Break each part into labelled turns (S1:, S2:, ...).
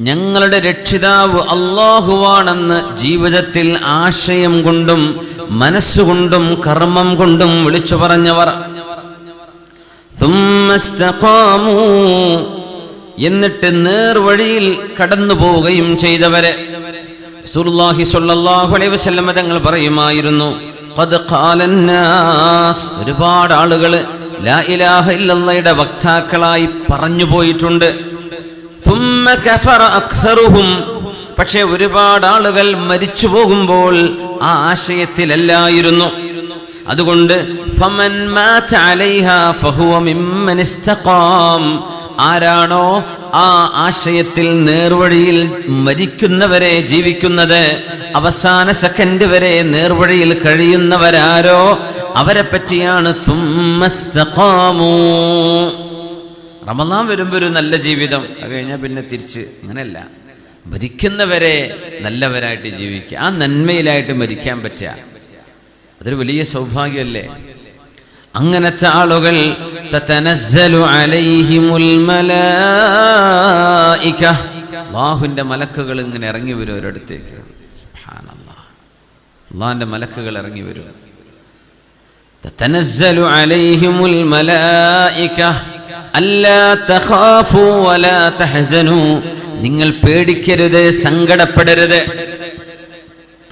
S1: ഞങ്ങളുടെ രക്ഷിതാവ് അള്ളാഹുവാണെന്ന് ജീവിതത്തിൽ ആശയം കൊണ്ടും മനസ്സുകൊണ്ടും കർമ്മം കൊണ്ടും വിളിച്ചു പറഞ്ഞവർ. എന്നിട്ട് നേർവഴിയിൽ കടന്നു പോവുകയും ചെയ്തവരെ. തങ്ങൾ പറയുമായിരുന്നു ഒരുപാട് ആളുകൾ ലാ ഇലാഹ വക്താക്കളായി പറഞ്ഞു പോയിട്ടുണ്ട്. പക്ഷെ ഒരുപാട് ആളുകൾ മരിച്ചു പോകുമ്പോൾ ആ ആശയത്തിലല്ലായിരുന്നു. അതുകൊണ്ട് ഫമൻ ആരാണോ ആ ആശയത്തിൽ നേർവഴിയിൽ മരിക്കുന്നവരെ ജീവിക്കുന്നത് അവസാന സെക്കൻഡ് വരെ നേർവഴിയിൽ കഴിയുന്നവരാരോ അവരെ പറ്റിയാണ് റമദാൻ വരുമ്പോൾ ഒരു നല്ല ജീവിതം. അത് കഴിഞ്ഞാൽ പിന്നെ തിരിച്ച് അങ്ങനെയല്ല മരിക്കുന്നവരെ നല്ലവരായിട്ട് ജീവിക്കുക ആ നന്മയിലായിട്ട് മരിക്കാൻ പറ്റുക. അതൊരു വലിയ സൗഭാഗ്യമല്ലേ? അങ്ങനത്തെ ആളുകൾ അല്ലാഹുവിന്റെ മലക്കുകൾ ഇങ്ങനെ ഇറങ്ങി വരും ഒരിടത്തേക്ക് അള്ളാഹിന്റെ മലക്കുകൾ ഇറങ്ങി വരും. തതനസ്സലു عليهم الملائكة ألا تخافوا ولا تحزنوا. നിങ്ങൾ പേടിക്കരുത് സങ്കടപ്പെടരുത്.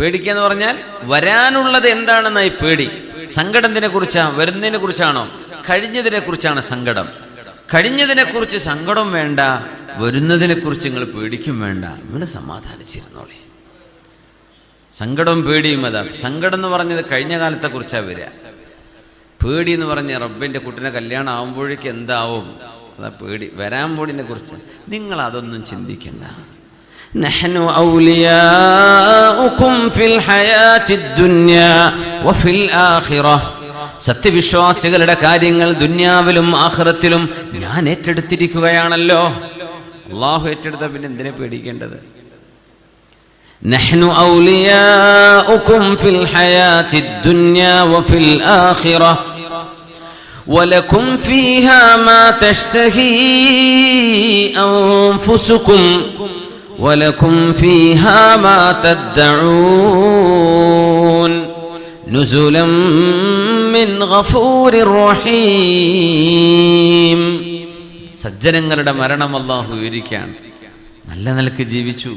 S1: പേടിക്കുക പറഞ്ഞാൽ വരാനുള്ളത് എന്താണെന്നായി പേടി. സങ്കടത്തിനെ കുറിച്ചാ? വരുന്നതിനെ കുറിച്ചാണോ? കഴിഞ്ഞതിനെ കുറിച്ചാണ് സങ്കടം. കഴിഞ്ഞതിനെ കുറിച്ച് സങ്കടം വേണ്ട വരുന്നതിനെ കുറിച്ച് നിങ്ങൾ പേടിക്കും വേണ്ട. നിങ്ങൾ സമാധാനിച്ചിരുന്നോളി. സങ്കടവും പേടിയും അതാ. സങ്കടം എന്ന് പറഞ്ഞത് കഴിഞ്ഞ കാലത്തെ കുറിച്ചാ വരിക. പേടി എന്ന് പറഞ്ഞ റബ്ബിന്റെ കുട്ടിനെ കല്യാണം ആവുമ്പോഴേക്ക് എന്താവും അതാ പേടി വരാൻ പോടിനെ കുറിച്ച് നിങ്ങൾ അതൊന്നും ചിന്തിക്കണ്ട نحن أولياؤكم في الحياة الدنيا وفي الآخرة സത്യവിശ്വാസികളുടെ കാര്യങ്ങൾ ദുന്യാവിലും ആഖിറത്തിലും ഞാൻ ഏറ്റെടുത്തിരിക്കുകയാണല്ലോ അള്ളാഹു ഏറ്റെടുത്ത പിന്നെ എന്തിനെ പേടിക്കേണ്ടത് نحن أولياؤكم في الحياة الدنيا وفي الآخرة ولكم فيها ما تشتهي أنفسكم ولكم فيها ما تدعون نزلا من غفور رحيم സജ്ജനങ്ങളുടെ മരണം അള്ളാഹു വിവരിക്കാൻ നല്ല നിലക്ക് ജീവിച്ചു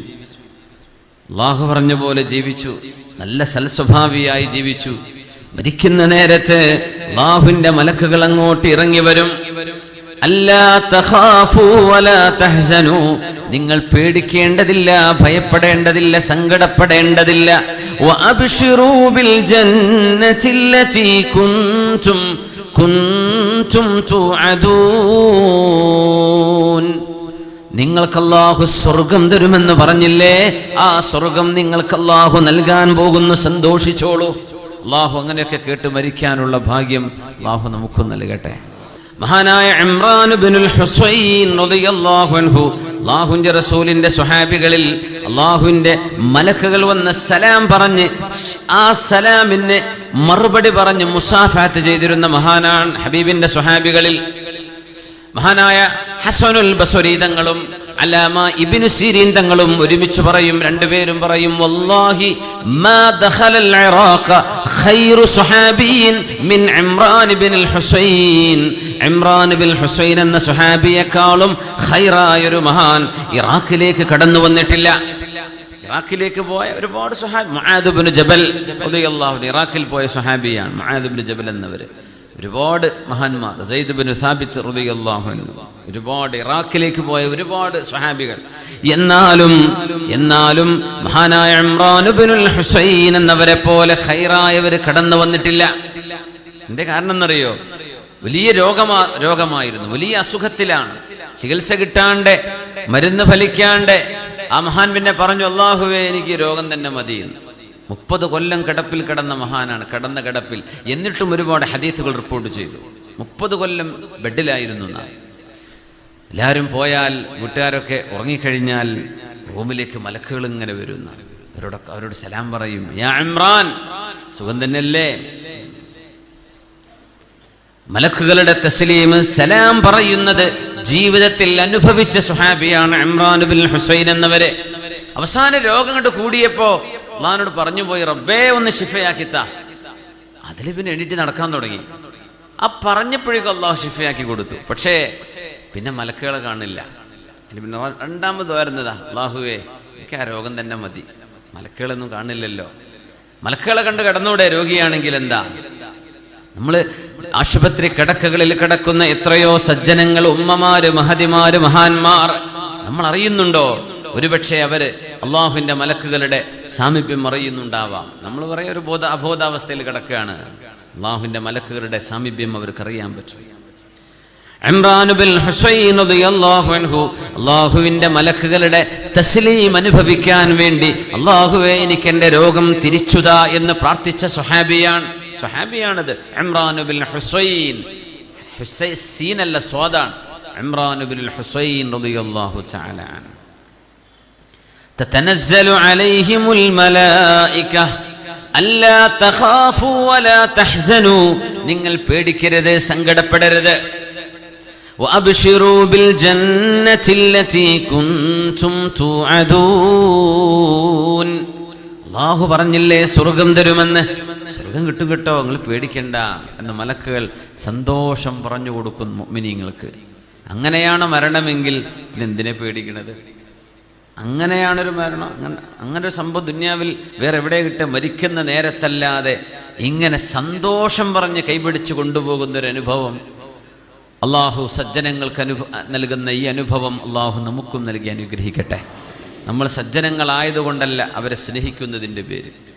S1: അള്ളാഹു പറഞ്ഞ പോലെ ജീവിച്ചു നല്ല സൽസ്വഭാവിയായി ജീവിച്ചു മരിക്കുന്ന നേരത്ത് അള്ളാഹുവിന്റെ മലക്കുകൾ അങ്ങോട്ട് ഇറങ്ങി വരും. നിങ്ങൾ പേടിക്കേണ്ടതില്ല ഭയപ്പെടേണ്ടതില്ല സങ്കടപ്പെടേണ്ടതില്ല. നിങ്ങൾക്ക് സ്വർഗം തരുമെന്ന് പറഞ്ഞില്ലേ? ആ സ്വർഗം നിങ്ങൾക്ക് നൽകാൻ പോകുന്നു. സന്തോഷിച്ചോളൂ. അള്ളാഹു അങ്ങനെയൊക്കെ കേട്ട് മരിക്കാനുള്ള ഭാഗ്യം അള്ളാഹു നമുക്കും നൽകട്ടെ. മഹാനായ ഇമ്രാൻ ബിനുൽ ഹുസൈൻ റളിയല്ലാഹു അൻഹു അള്ളാഹുവിന്റെ റസൂലിന്റെ സ്വഹാബികളിൽ അള്ളാഹുവിന്റെ മലക്കുകൾ വന്ന് സലാം പറഞ്ഞ് ആ സലാമിന് മറുപടി പറഞ്ഞ് മുസാഫാത്ത് ചെയ്തിരുന്ന മഹാനാണ് ഹബീബിന്റെ സ്വഹാബികളിൽ മഹാനായ ഹസനുൽ ബസുരീതങ്ങളും അലാമ ഇബ്നു സിരീൻ തങ്ങളും ഒരുമിച്ച് പറയും രണ്ടുപേരും പറയും വല്ലാഹി മാ ദഖലൽ ഇറാഖ ഖൈറു സുഹാബിയിൻ മിൻ ഇമ്രാൻ ഇബ്നുൽ ഹുസൈൻ. ഇമ്രാൻ ബിൻ ഹുസൈൻ എന്ന സുഹാബിയെക്കാളും ഖൈറായ ഒരു മഹാൻ ഇറാഖിലേക്ക് കടന്നു വന്നിട്ടില്ല. ഇറാഖിലേക്ക് പോയ ഒരുപാട് സുഹാബി ഇബ്നു ജബൽ അൻഹു ഇറാഖിൽ പോയ സുഹാബിയാണ് ഇബ്നു ജബൽ എന്നവർ ഒരുപാട് മഹാന്മാർ സയ്യിദ് ബിൻ സാബിത്ത് റളിയല്ലാഹു അൻഹു. ഒരുപാട് ഇറാഖിലേക്ക് പോയ ഒരുപാട് സ്വഹാബികൾ. എന്നാലും എന്നാലും മഹാനായ ഇമ്രാനുബിനുൽ ഹുസൈൻ എന്നവരെ പോലെ ഖൈറായവർ കടന്നു വന്നിട്ടില്ല. എന്റെ കാരണം എന്നറിയോ വലിയ രോഗമാ രോഗമായിരുന്നു. വലിയ അസുഖത്തിലാണ്. ചികിത്സ കിട്ടാണ്ട് മരുന്ന് ഫലിക്കാണ്ട്. ആ മഹാൻ പിന്നെ പറഞ്ഞു അള്ളാഹുവേ എനിക്ക് രോഗം തന്നെ മതിയെന്ന്. മുപ്പത് കൊല്ലം കിടപ്പിൽ കിടന്ന മഹാനാണ്. കിടന്ന കിടപ്പിൽ. എന്നിട്ടും ഒരുപാട് ഹദീസുകൾ റിപ്പോർട്ട് ചെയ്തു. മുപ്പത് കൊല്ലം ബെഡിലായിരുന്നു എല്ലാവരും പോയാൽ വീട്ടുകാരൊക്കെ ഉറങ്ങിക്കഴിഞ്ഞാൽ റൂമിലേക്ക് മലക്കുകൾ ഇങ്ങനെ വരുന്ന അവരോടൊക്കെ അവരോട് സലാം പറയും യാ ഇമ്രാൻ സുഖം തന്നെയല്ലേ? മലക്കുകളുടെ തസ്ലീം സലാം പറയുന്നത് ജീവിതത്തിൽ അനുഭവിച്ച സുഹാബിയാണ് ഇമ്രാൻ ബിൻ ഹുസൈൻ എന്നവരെ. അവസാന രോഗം കണ്ട് കൂടിയപ്പോ അള്ളഹാനോട് പറഞ്ഞു പോയി റബ്ബേ ഒന്ന് ഷിഫയാക്കിത്ത അതിൽ പിന്നെ എണീറ്റ് നടക്കാൻ തുടങ്ങി. ആ പറഞ്ഞപ്പോഴേക്കും അള്ളാഹു ഷിഫയാക്കി കൊടുത്തു. പക്ഷേ പിന്നെ മലക്കുകളെ കാണില്ല. പിന്നെ രണ്ടാമത് വരുന്നതാ. അള്ളാഹുവേ എനിക്ക് ആ രോഗം തന്നെ മതി. മലക്കുകളൊന്നും കാണില്ലല്ലോ. മലക്കുകളെ കണ്ട് കിടന്നൂടെ രോഗിയാണെങ്കിൽ എന്താ? നമ്മൾ ആശുപത്രി കിടക്കകളിൽ കിടക്കുന്ന എത്രയോ സജ്ജനങ്ങൾ ഉമ്മമാര് മഹതിമാര് മഹാന്മാർ നമ്മൾ അറിയുന്നുണ്ടോ ഒരുപക്ഷെ അവർ അള്ളാഹുവിന്റെ മലക്കുകളുടെ സാമീപ്യം അറിയുന്നുണ്ടാവാം. നമ്മൾ പറയാം ഒരു ബോധ അബോധാവസ്ഥയിൽ കിടക്കുകയാണ്. അള്ളാഹുവിന്റെ മലക്കുകളുടെ സാമീപ്യം അവർക്ക് അറിയാൻ പറ്റും അള്ളാഹുവിന്റെ മലക്കുകളുടെ തസ്ലീം അനുഭവിക്കാൻ വേണ്ടി അള്ളാഹുവെ എനിക്ക് എന്റെ രോഗം തിരിച്ചുതാ എന്ന് പ്രാർത്ഥിച്ച സുഹാബിയാണ് സുഹാബിയാണിത് ഇമ്രാൻ ഹുസൈൻ. ഹുസൈൻ സീനല്ല സ്വാദാണ്. ഇമ്രാൻ ഹുസൈൻ റളിയല്ലാഹു തആല تتنزل عليهم الملائكة ألا تخافوا ولا تحزنوا നിങ്ങൾ പേടിക്കരുത് സങ്കടപ്പെടരുത് وأبشروا بالجنة التي كنتم توعدون അള്ളാഹു പറഞ്ഞില്ലേ സ്വർഗം തരുമെന്ന് സ്വർഗം കിട്ടും കേട്ടോ നിങ്ങൾ പേടിക്കണ്ട എന്ന് മലക്കുകൾ സന്തോഷം പറഞ്ഞു കൊടുക്കും മുഅ്മിനീങ്ങൾക്ക് അങ്ങനെയാണ് മരണമെങ്കിൽ പിന്നെ എന്തിനെ പേടിക്കണത് അങ്ങനെയാണൊരു മരണം. അങ്ങനെ അങ്ങനെ ഒരു സംഭവം ദുന്യാവിൽ വേറെ എവിടെ കിട്ടുക മരിക്കുന്ന നേരത്തല്ലാതെ ഇങ്ങനെ സന്തോഷം പറഞ്ഞ് കൈപിടിച്ച് കൊണ്ടുപോകുന്നൊരു അനുഭവം. അള്ളാഹു സജ്ജനങ്ങൾക്ക് അനുഭ നൽകുന്ന ഈ അനുഭവം അള്ളാഹു നമുക്കും നൽകി അനുഗ്രഹിക്കട്ടെ. നമ്മൾ സജ്ജനങ്ങളായതുകൊണ്ടല്ല അവരെ സ്നേഹിക്കുന്നതിന്റെ പേര്.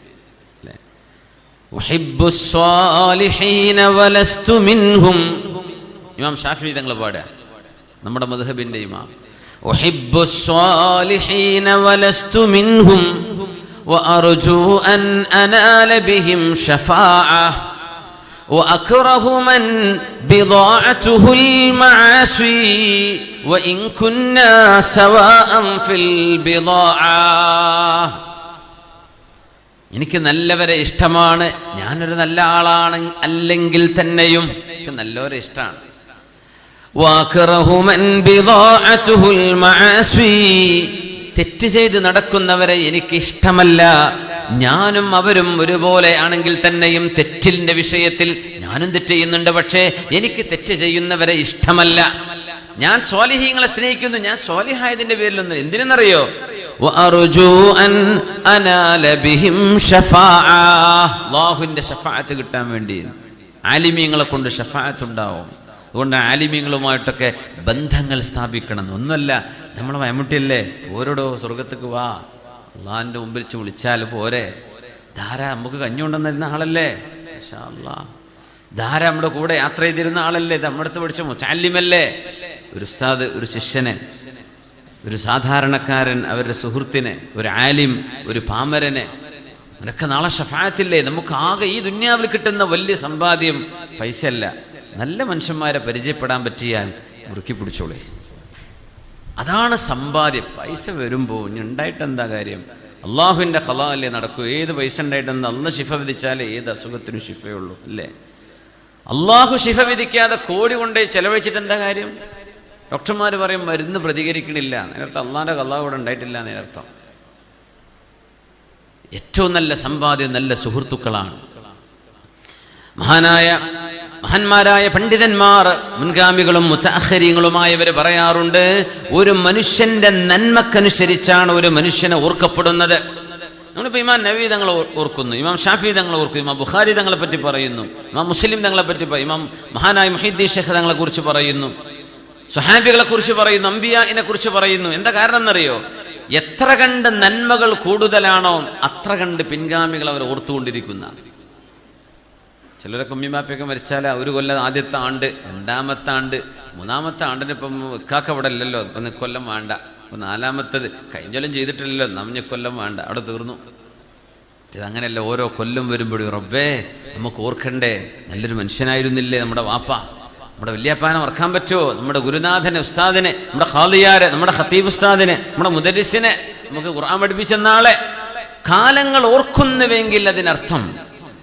S1: ഇമാം ഷാഫി തങ്ങൾ പാടുക. നമ്മുടെ മധുഹബിന്റെ ഇമാം. أحب الصالحين ولست منهم وأرجو أن أنال بهم شفاعة وأكره من بضاعته المعاصي وإن كنا سواء في البضاعة എനിക്ക് നല്ലവരെ ഇഷ്ടമാണ് ഞാനൊരു നല്ല ആളാണ് അല്ലെങ്കിൽ തന്നെയും എനിക്ക് നല്ലവരെ ഇഷ്ടമാണ് തെറ്റ് ചെയ്ത് നടക്കുന്നവരെ എനിക്കിഷ്ടമല്ല. ഞാനും അവരും ഒരുപോലെ ആണെങ്കിൽ തന്നെയും തെറ്റിന്റെ വിഷയത്തിൽ ഞാനും തെറ്റ് ചെയ്യുന്നുണ്ട്. പക്ഷേ എനിക്ക് തെറ്റ് ചെയ്യുന്നവരെ ഇഷ്ടമല്ല. ഞാൻ സ്വാലിഹീങ്ങളെ സ്നേഹിക്കുന്നു. ഞാൻ സ്വാലിഹായതിന്റെ പേരിലൊന്നും എന്തിനെന്നറിയോ? അള്ളാഹുവിന്റെ ഷഫാഅത്ത് കിട്ടാൻ വേണ്ടി ആലിമീങ്ങളെ കൊണ്ട് ഷഫാഅത്ത് ഉണ്ടാവും. അതുകൊണ്ട് ആലിമ്യങ്ങളുമായിട്ടൊക്കെ ബന്ധങ്ങൾ സ്ഥാപിക്കണം. ഒന്നുമല്ല നമ്മൾ മമ്മൂട്ടിയല്ലേ? പോരോടോ സ്വർഗത്തേക്ക് വാ. അള്ളാഹിന്റെ മുമ്പിൽ വിളിച്ചാൽ പോരെ. ധാര നമുക്ക് കഞ്ഞുകൊണ്ടെന്നിരുന്ന ആളല്ലേ? ധാര നമ്മുടെ കൂടെ യാത്ര ചെയ്തിരുന്ന ആളല്ലേ? നമ്മുടെ അടുത്ത് പഠിച്ച ചാല്യമല്ലേ ഒരു ഉസ്താദ് ഒരു ശിഷ്യനെ ഒരു സാധാരണക്കാരൻ അവരുടെ സുഹൃത്തിനെ ഒരു ആലിം ഒരു പാമരനെ. നിനക്ക് നാളെ ഷഫായത്തില്ലേ? നമുക്ക് ആകെ ഈ ദുന്യാവിൽ കിട്ടുന്ന വലിയ സമ്പാദ്യം പൈസയല്ല. നല്ല മനുഷ്യന്മാരെ പരിചയപ്പെടാൻ പറ്റിയാൽ മുറുക്കി പിടിച്ചോളേ. അതാണ് സമ്പാദ്യം. പൈസ വരുമ്പോൾ ഇനി ഉണ്ടായിട്ട് എന്താ കാര്യം? അള്ളാഹുവിന്റെ കല അല്ലേ നടക്കൂ. ഏത് പൈസ ഉണ്ടായിട്ടെന്ന് അന്ന് ശിഫ വിധിച്ചാലേ ഏത് അസുഖത്തിനും ശിഫയുള്ളൂ അല്ലേ? അള്ളാഹു ശിഫ വിധിക്കാതെ കോടി കൊണ്ടേ ചെലവഴിച്ചിട്ട് എന്താ കാര്യം? ഡോക്ടർമാർ പറയും മരുന്ന് പ്രതികരിക്കണില്ല. നേരത്തെ അള്ളാഹിന്റെ കല ഇവിടെ ഉണ്ടായിട്ടില്ല നേരത്തെ ഏറ്റവും നല്ല സമ്പാദ്യം നല്ല സുഹൃത്തുക്കളാണ്. മഹാനായ മഹാന്മാരായ പണ്ഡിതന്മാർ മുൻഗാമികളും മുച്ചാഹര്യങ്ങളുമായവർ പറയാറുണ്ട് ഒരു മനുഷ്യന്റെ നന്മക്കനുസരിച്ചാണ് ഒരു മനുഷ്യനെ ഓർക്കപ്പെടുന്നത്. നമ്മളിപ്പോൾ ഇമാം നബി തങ്ങൾ ഓർക്കുന്നു ഇമാം ഷാഫി തങ്ങൾ ഓർക്കുന്നു ഇമാം ബുഖാരി തങ്ങളെ പറ്റി പറയുന്നു ഇമാം മുസ്ലിം തങ്ങളെ പറ്റി ഇമാം മഹാനായ മുഹീദ്ദീൻ ഷെഖ് തങ്ങളെ കുറിച്ച് പറയുന്നു സുഹാബികളെ കുറിച്ച് പറയുന്നു അംബിയാനെ കുറിച്ച് പറയുന്നു എന്താ കാരണം എന്നറിയോ എത്ര കണ്ട് നന്മകൾ കൂടുതലാണോ അത്ര കണ്ട് പിൻഗാമികൾ അവർ ഓർത്തുകൊണ്ടിരിക്കുന്ന ചിലരൊക്കെ ഉമ്മിമാപ്പയൊക്കെ മരിച്ചാൽ ഒരു കൊല്ലം ആദ്യത്തെ ആണ്ട് രണ്ടാമത്തെ ആണ്ട് മൂന്നാമത്തെ ആണ്ടിന് ഇപ്പം ഇക്കാക്ക ഇല്ലല്ലോ ഇപ്പം കൊല്ലം വേണ്ട. ഇപ്പം നാലാമത്തത് കഴിഞ്ഞ കൊല്ലം ചെയ്തിട്ടില്ലല്ലോ നമ്മ കൊല്ലം വേണ്ട. അവിടെ തീർന്നു. ഇതങ്ങനെയല്ല ഓരോ കൊല്ലം വരുമ്പോഴും റബ്ബേ നമുക്ക് ഓർക്കണ്ടേ നല്ലൊരു മനുഷ്യനായിരുന്നില്ലേ നമ്മുടെ വാപ്പ? നമ്മുടെ വല്യപ്പാനെ ഓർക്കാൻ പറ്റുമോ? നമ്മുടെ ഗുരുനാഥനെ ഉസ്താദിനെ നമ്മുടെ ഖാദിയാരെ നമ്മുടെ ഖത്തീബ് ഉസ്താദിനെ നമ്മുടെ മുദരിസിനെ നമുക്ക് ഖുർആൻ പഠിപ്പിച്ചെന്നാളെ കാലങ്ങൾ ഓർക്കുന്നുവെങ്കിൽ അതിനർത്ഥം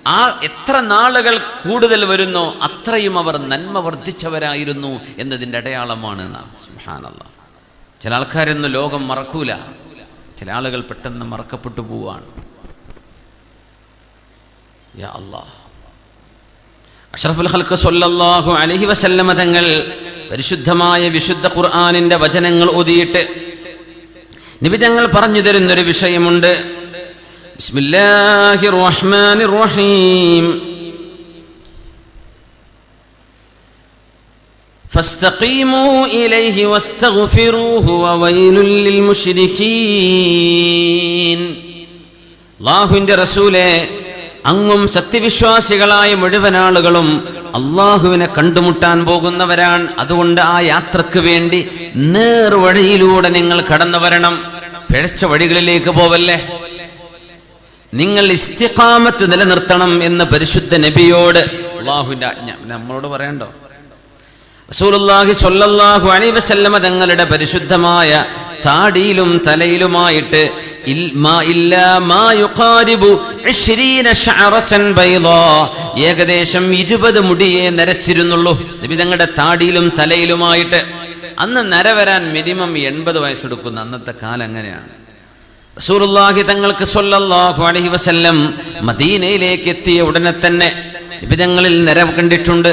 S1: ആ എത്ര നാളുകൾ കൂടുതൽ വരുന്നോ അത്രയും അവർ നന്മ വർദ്ധിച്ചവരായിരുന്നു എന്നതിന്റെ അടയാളമാണ് സുഹാനല്ല ചില ആൾക്കാരൊന്നും ലോകം മറക്കൂല. ചില ആളുകൾ പെട്ടെന്ന് മറക്കപ്പെട്ടു പോവാണ്. യാ അലൈഹി വസല്ലമ തങ്ങൾ പരിശുദ്ധമായ വിശുദ്ധ ഖുർആാനിന്റെ വചനങ്ങൾ ഒതിയിട്ട് നിബിതങ്ങൾ പറഞ്ഞു തരുന്നൊരു വിഷയമുണ്ട്. ബിസ്മില്ലാഹിർ റഹ്മാനിർ റഹീം فاستقيموا إليه واستغفروه وويل للمشركين അള്ളാഹുവിന്റെ റസൂലെ അങ്ങും സത്യവിശ്വാസികളായ മുഴുവൻ ആളുകളും അള്ളാഹുവിനെ കണ്ടുമുട്ടാൻ പോകുന്നവരാണ് അതുകൊണ്ട് ആ യാത്രക്ക് വേണ്ടി നേർവഴിയിലൂടെ നിങ്ങൾ കടന്നു വരണം പിഴച്ച വഴികളിലേക്ക് പോവല്ലേ നിങ്ങൾ ഇസ്തിഖാമത്ത് നിലനിർത്തണം എന്ന് പരിശുദ്ധ നബിയോട് അള്ളാഹുവിന്റെ ആജ്ഞ. നമ്മളോട് പറയണ്ടോ? റസൂലുള്ളാഹി സ്വല്ലല്ലാഹു അലൈഹി വസല്ലമ തങ്ങളുടെ പരിശുദ്ധമായ താടിയിലും തലയിലുമായിട്ട്. ഏകദേശം ഇരുപത് മുടിയെ നരച്ചിരുന്നുള്ളൂ. നബി തങ്ങളുടെ താടിയിലും തലയിലുമായിട്ട്. അന്ന് നര വരാൻ മിനിമം എൺപത് വയസ്സെടുക്കുന്ന. അന്നത്തെ കാലം അങ്ങനെയാണ്. റസൂലുള്ളാഹി തങ്ങൾക്ക് സ്വല്ലല്ലാഹു അലൈഹി വസല്ലം മദീനയിലേക്ക് എത്തിയ ഉടനെ തന്നെ വിവിധങ്ങളിൽ നിരവ് കണ്ടിട്ടുണ്ട്.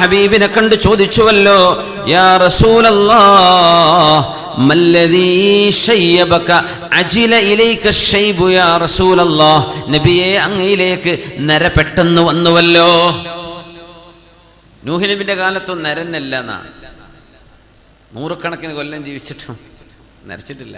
S1: ഹബീബിനെ കണ്ട് ചോദിച്ചുവല്ലോ യാ റസൂലല്ലാ നബിയെ അങ്ങയിലേക്ക് നര പെട്ടെന്ന് വന്നുവല്ലോ. നൂഹിനബിന്റെ കാലത്തും നരന്നല്ല എന്നാണ് നൂറുകണക്കിന് കൊല്ലം ജീവിച്ചിട്ടും നരച്ചിട്ടില്ല.